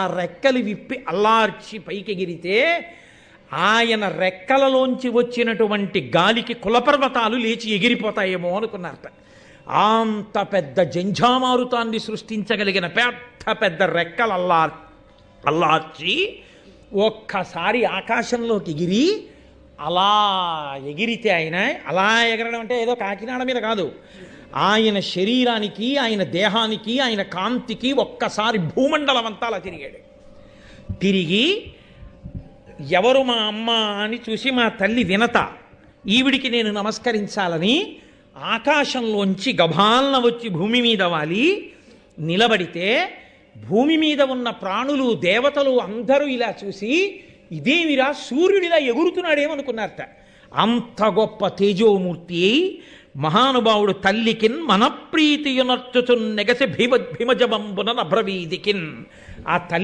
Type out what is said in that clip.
ఆ రెక్కలు విప్పి అల్లార్చి పైకెగిరితే ఆయన రెక్కలలోంచి వచ్చినటువంటి గాలికి కులపర్వతాలు లేచి ఎగిరిపోతాయేమో అనుకున్నారట. అంత పెద్ద జంఝామారుతాన్ని సృష్టించగలిగిన పెద్ద పెద్ద రెక్కలు అల్లార్ అల్లార్చి ఒక్కసారి ఆకాశంలోకి ఎగిరి అలా ఎగిరితే ఆయన అలా ఎగరడం అంటే ఏదో కాకినాడ మీద కాదు. ఆయన శరీరానికి ఆయన దేహానికి ఆయన కాంతికి ఒక్కసారి భూమండలం అంతా అలా తిరిగాడు. తిరిగి ఎవరు మా అమ్మ అని చూసి మా తల్లి వినత ఈవిడికి నేను నమస్కరించాలని ఆకాశంలోంచి గభాలన వచ్చి భూమి మీద వాలి నిలబడితే భూమి మీద ఉన్న ప్రాణులు దేవతలు అందరూ ఇలా చూసి ఇదేమిరా సూర్యుడిలా ఎగురుతున్నాడేమనుకున్నారట. అంత గొప్ప తేజోమూర్తి మహానుభావుడు తల్లికిన్ మనప్రీతియునర్చుచున్ నెగసి భీమ భీమజబంబున నభ్రవీదికిన్ ఆ తల్లి